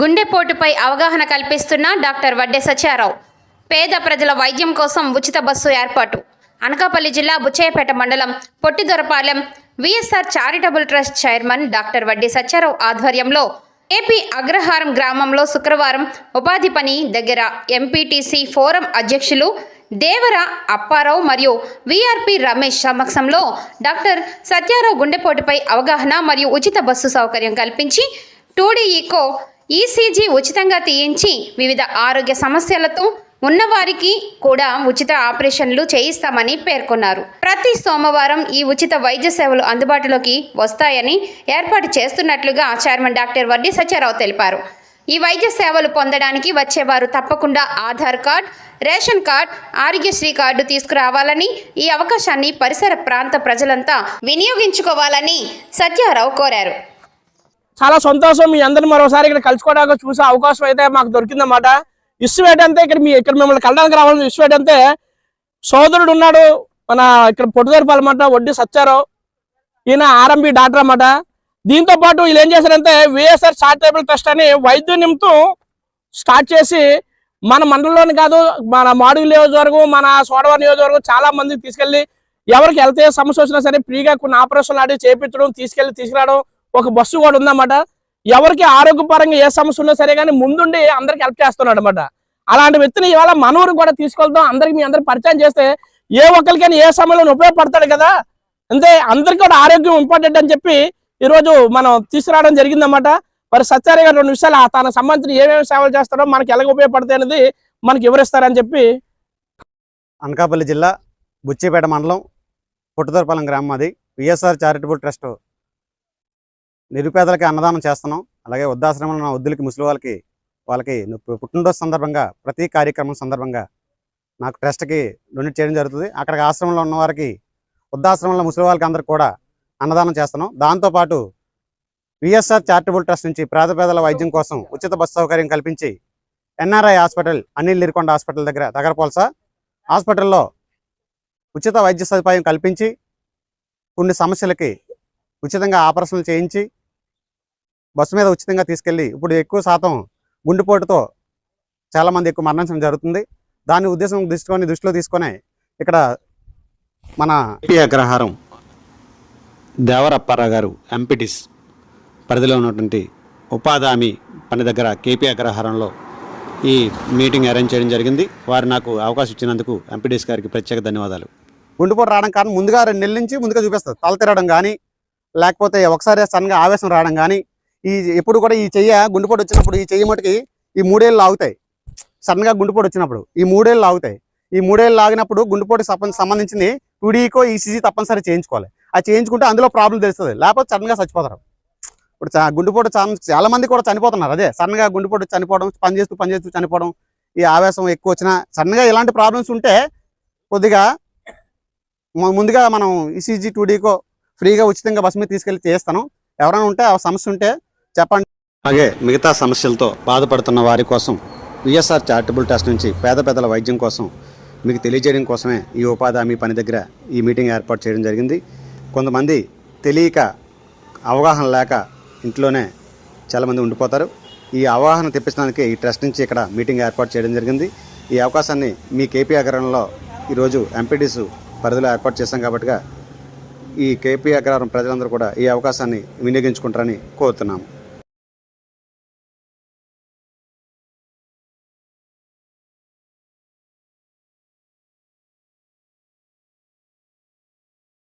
గుండెపోటుపై అవగాహన కల్పిస్తున్న డాక్టర్ వడ్డే సత్యారావు. పేద ప్రజల వైద్యం కోసం ఉచిత బస్సు ఏర్పాటు. అనకాపల్లి జిల్లా బుచ్చయ్యపేట మండలం Pottidorapalem VSR charitable trust chairman doctor Vaddi Satyarao ఆధ్వర్యంలో ఏపీ అగ్రహారం గ్రామంలో శుక్రవారం ఉపాధి పని దగ్గర ఎంపీటీసీ ఫోరం అధ్యక్షులు దేవర అప్పారావు మరియు విఆర్పి రమేష్ సమక్షంలో డాక్టర్ సత్యారావు గుండెపోటుపై అవగాహన మరియు ఉచిత బస్సు సౌకర్యం కల్పించి టూడీఈకో ఈసీజీ ఉచితంగా తీయించి వివిధ ఆరోగ్య సమస్యలతో ఉన్నవారికి కూడా ఉచిత ఆపరేషన్లు చేయిస్తామని పేర్కొన్నారు. ప్రతి సోమవారం ఈ ఉచిత వైద్య సేవలు అందుబాటులోకి వస్తాయని ఏర్పాటు చేస్తున్నట్లుగా చైర్మన్ డాక్టర్ వడ్డీ సత్యారావు తెలిపారు. ఈ వైద్య సేవలు పొందడానికి వచ్చేవారు తప్పకుండా Aadhaar card ration card Aarogyasri card తీసుకురావాలని ఈ అవకాశాన్ని పరిసర ప్రాంత ప్రజలంతా వినియోగించుకోవాలని సత్యారావు కోరారు. చాలా సంతోషం. మీ అందరిని మరోసారి ఇక్కడ కలుసుకోవడానికి చూసే అవకాశం అయితే మాకు దొరికిందన్నమాట. ఇష్యూ ఏంటంటే ఇక్కడ మీ ఇక్కడ మిమ్మల్ని కలడానికి రావాలని ఇష్యూ ఏంటంటే సోదరుడు ఉన్నాడు. మన ఇక్కడ పొట్టుదరపాలన్నమాట వడ్డీ సచ్చారావు ఈయన ఆర్ఎంబి డాక్టర్ అన్నమాట. దీంతో పాటు వీళ్ళు ఏం చేశారంటే విఎస్ఆర్ చారిటబుల్ ట్రస్ట్ అని వైద్య నిమిత్తం స్టార్ట్ చేసి మన మండలంలోని కాదు మన మాడుగు నియోజకవర్గం మన సోడవరం నియోజకవర్గం చాలా మందికి తీసుకెళ్ళి ఎవరికి వెళ్తే సమస్య వచ్చినా సరే ఫ్రీగా కొన్ని ఆపరేషన్లు ఆడి చేపించడం తీసుకెళ్ళి తీసుకురావడం ఒక బస్సు కూడా ఉందన్నమాట. ఎవరికి ఆరోగ్యపరంగా ఏ సమస్య ఉన్నా సరే కానీ ముందుండి అందరికి హెల్ప్ చేస్తున్నాడు అనమాట అలాంటి వ్యక్తిని ఇవాళ మనవరు కూడా తీసుకెళ్తాం అందరికి మీ అందరికి పరిచయం చేస్తే ఏ ఒక్కరికైనా ఏ సమయంలో ఉపయోగపడతాడు కదా. అంతే అందరికీ కూడా ఆరోగ్యం ఇంపార్టెంట్ అని చెప్పి ఈ రోజు మనం తీసుకురావడం జరిగిందన్నమాట. మరి సత్యారి గారు రెండు విషయాలు ఆ తనకు సంబంధించిన ఏమేమి సేవలు చేస్తారో మనకి ఎలాగ ఉపయోగపడతాయి అనేది మనకి వివరిస్తారని చెప్పి. అనకాపల్లి జిల్లా బుచ్చిపేట మండలం పుట్టదొరపాలెం గ్రామం అది విఎస్ఆర్ చారిటబుల్ ట్రస్ట్ నిరుపేదలకి అన్నదానం చేస్తున్నాం. అలాగే వృద్ధాశ్రమంలో ఉన్న వృద్ధులకి ముసలి వాళ్ళకి వాళ్ళకి పుట్టినరోజు సందర్భంగా ప్రతి కార్యక్రమం సందర్భంగా నాకు ట్రస్ట్కి డొనేట్ చేయడం జరుగుతుంది. అక్కడికి ఆశ్రమంలో ఉన్న వారికి వృద్ధాశ్రమంలో ముసలి వాళ్ళకి అందరికి కూడా అన్నదానం చేస్తున్నాం. దాంతోపాటు విఎస్ఆర్ చారిటబుల్ ట్రస్ట్ నుంచి పేద పేదల వైద్యం కోసం ఉచిత బస్సు సౌకర్యం కల్పించి NRI hospital Anil Nirikonda hospital దగ్గర తగరపోల్స హాస్పిటల్లో ఉచిత వైద్య సదుపాయం కల్పించి కొన్ని సమస్యలకి ఉచితంగా ఆపరేషన్లు చేయించి బస్సు మీద ఉచితంగా తీసుకెళ్ళి ఇప్పుడు ఎక్కువ శాతం గుండెపోటుతో చాలామంది ఎక్కువ మరణించడం జరుగుతుంది. దాని ఉద్దేశం దృష్టికొని దృష్టిలో తీసుకొని ఇక్కడ మన ఏపీ అగ్రహారం దేవరప్పారావు గారు ఎంపీటీస్ పరిధిలో ఉన్నటువంటి ఉపాధి హామీ పని దగ్గర కేపీ అగ్రహారంలో ఈ మీటింగ్ అరేంజ్ చేయడం జరిగింది. వారు నాకు అవకాశం ఇచ్చినందుకు ఎంపీటీస్ గారికి ప్రత్యేక ధన్యవాదాలు. గుండెపోటు రావడం కారణం ముందుగా రెండు నెలల నుంచి ముందుగా చూపిస్తుంది తల తిరగడం కానీ లేకపోతే ఒకసారి సడన్గా ఆవేశం రావడం కానీ ఈ ఎప్పుడు కూడా ఈ చెయ్య గుండెపోటు వచ్చినప్పుడు ఈ చెయ్యి మటుకి ఈ మూడేళ్ళు ఆగుతాయి. సడన్గా గుండెపోటు వచ్చినప్పుడు ఈ మూడేళ్ళు లాగుతాయి ఈ మూడేళ్ళు ఆగినప్పుడు గుండెపోటు సంబంధించింది టూడీకో ఈసీజీ తప్పనిసరి చేయించుకోవాలి. అది చేయించుకుంటే అందులో ప్రాబ్లం తెలుస్తుంది. లేకపోతే సడన్గా చచ్చిపోతారు. ఇప్పుడు చా- గుండెపోటు చాలా చాలా మంది కూడా చనిపోతున్నారు. అదే సడన్గా గుండెపోటు చనిపోవడం పని చేస్తూ పని చేస్తూ చనిపోవడం ఈ ఆవేశం ఎక్కువ వచ్చినా సడన్గా ఇలాంటి ప్రాబ్లమ్స్ ఉంటే కొద్దిగా ముందుగా మనం ఈసీజీ టూడీకో ఫ్రీగా ఉచితంగా బస్సు మీద తీసుకెళ్ళి చేస్తాను ఎవరైనా ఉంటే ఆ సమస్య ఉంటే చెప్పండి. అలాగే మిగతా సమస్యలతో బాధపడుతున్న వారి కోసం విఎస్ఆర్ చారిటబుల్ ట్రస్ట్ నుంచి పేద పెద్దల వైద్యం కోసం మీకు తెలియజేయడం కోసమే ఈ ఉపాధి హామీ పని దగ్గర ఈ మీటింగ్ ఏర్పాటు చేయడం జరిగింది. కొంతమంది తెలియక అవగాహన లేక ఇంట్లోనే చాలామంది ఉండిపోతారు. ఈ అవగాహన తెప్పించడానికి ఈ ట్రస్ట్ నుంచి ఇక్కడ మీటింగ్ ఏర్పాటు చేయడం జరిగింది. ఈ అవకాశాన్ని మీ కేపీ అగ్రహంలో ఈరోజు ఎంపీడీస్ పరిధిలో ఏర్పాటు చేశాం కాబట్టిగా ఈ కేపీ అగ్రహారం ప్రజలందరూ కూడా ఈ అవకాశాన్ని వినియోగించుకుంటారని కోరుతున్నాము.